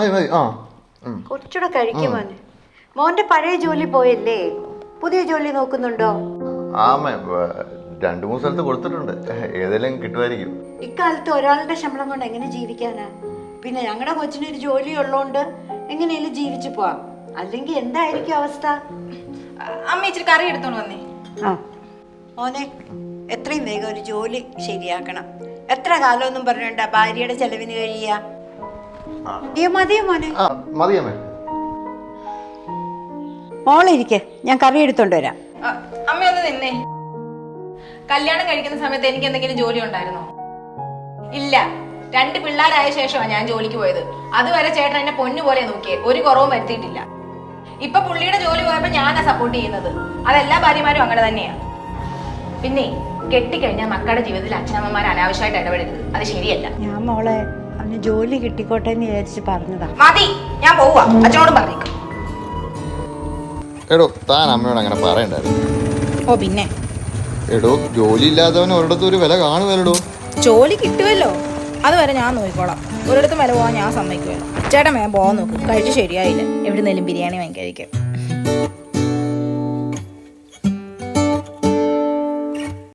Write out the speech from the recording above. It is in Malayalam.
മതി മതി ആ. ഉം. കുറച്ചുകൂടെ കഴിക്കും മോനെ. മോന്റെ പഴയ ജോലി പോയല്ലേ? പുതിയ ജോലി നോക്കുന്നുണ്ടോ? ആ രണ്ടു മൂന്ന് സ്ഥലത്ത് കൊടുത്തിട്ടുണ്ട്. ഏതെല്ലാം കിട്ടുമായിരിക്കും. ഇക്കാലത്ത് ഒരാളുടെ ശമ്പളം കൊണ്ട് എങ്ങനെ ജീവിക്കാനാ? പിന്നെ ഞങ്ങളുടെ കൊച്ചിന് ഒരു ജോലി ഉള്ളോണ്ട് എങ്ങനെയെങ്കിലും ജീവിച്ചു പോവാം. അല്ലെങ്കിൽ എന്തായിരിക്കും അവസ്ഥ? അമ്മ ഇച്ചിരി കറി എടുത്തോണ്ട് വന്നേ. ആ. മോനെ എത്രയും വേഗം ഒരു ജോലി ശരിയാക്കണം. എത്ര കാലമൊന്നും പറഞ്ഞുകൊണ്ടാ ഭാര്യയുടെ ചെലവിന് കഴിയുക. അയ്യോ മതിയോ മോനെ? ആ മതി അമ്മേ. മോളെ ഇരിക്കെ. ഞാൻ കറി എടുത്തോണ്ട് വരാം. അമ്മ ഒന്ന് നിന്നേ. കല്യാണം കഴിക്കുന്ന സമയത്ത് എനിക്ക് എന്തെങ്കിലും ജോലി ഉണ്ടായിരുന്നോ? ഇല്ല. രണ്ട് പിള്ളേരായ ശേഷമാണ് ഞാൻ ജോലിക്ക് പോയത്. അതുവരെ ചേട്ടൻ എന്നെ പൊന്നു പോലെ നോക്കിയേ. ഒരു കുറവും വരുത്തിയിട്ടില്ല. ഇപ്പൊ പുള്ളിയുടെ ജോലി പോയപ്പോ ഞാനാ സപ്പോർട്ട് ചെയ്യുന്നത്. അതെല്ലാ ഭാര്യമാരും അങ്ങനെ തന്നെയാ. പിന്നെ കെട്ടിക്കഴിഞ്ഞാൽ മക്കളുടെ ജീവിതത്തിൽ അച്ഛനമ്മമാർ അനാവശ്യമായിട്ട് ഇടപെടരുത്. അത് ശരിയല്ല. ഞാൻ മോളെ അവന് ജോലി കിട്ടിക്കോട്ടെ എന്ന് വിചാരിച്ച് പറഞ്ഞതാ. മതി ഞാൻ പോവാ അച്ഛനോടും പറഞ്ഞേക്കും. എടോ താൻ അമ്മയോട് അങ്ങനെ പറയണ്ടായിരുന്നു. ഓ പിന്നെ? എടോ ജോലി ഇല്ലാത്തവൻ ഒരിടത്തും ഒരു വില കാണുമല്ലോ ജോലി കിട്ടുമല്ലോ അതുവരെ ഞാൻ നോക്കിക്കോളാം. ഒരിടത്തും വില പോകാൻ ഞാൻ സമ്മതിക്കുമല്ലോ ചേട്ടൻ വേഗം പോകാൻ നോക്കും. കഴിച്ച് ശരിയായില്ല. എവിടുന്നേലും ബിരിയാണി വാങ്ങിക്കാതിരിക്കും